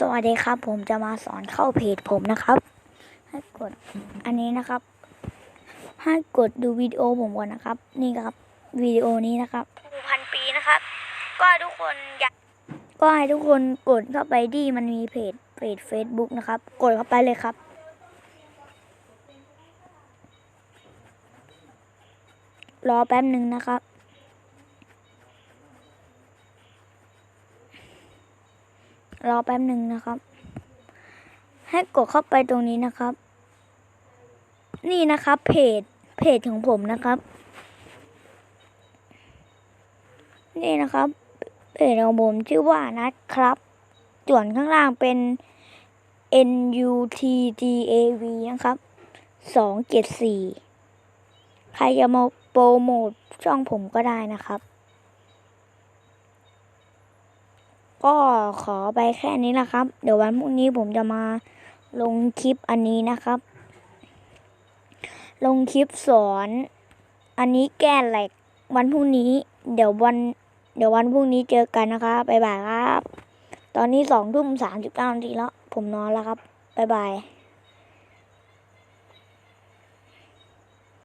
สวัสดีครับ ผมจะมาสอนเข้าเพจผมนะครับ ให้กดอันนี้นะครับ ให้กดดูวิดีโอผมก่อนนะครับ นี่ครับวิดีโอนี้นะครับพันปีนะครับ ก็ให้ทุกคนอยากก็ให้ทุกคนกดเข้าไปที่มันมีเพจเพจ Facebook นะครับ กดเข้าไปเลยครับรอแป๊บหนึ่งนะครับ รอแป๊บหนึ่งนะครับ ให้กดเข้าไปตรงนี้นะครับ นี่นะครับ เพจเพจของผมนะครับ นี่นะครับ เพจของผมชื่อว่านัดครับส่วนข้างล่างเป็น N U T G A V นะครับสองเจ็ดสี่ใครจะมาโปรโมทช่องผมก็ได้นะครับ ก็ขอไปแค่นี้นะครับ เดี๋ยววันพรุ่งนี้ผมจะมาลงคลิปอันนี้นะครับ ลงคลิปสอน อันนี้แก้แหลกวันพรุ่งนี้ เดี๋ยววัน เดี๋ยววันพรุ่งนี้เจอกันนะคะบบ๊ายบายครับ ตอนนี้สองทุ่มสามสิบเก้านาทีแล้ว ผมนอนแล้วครับบ๊ายบาย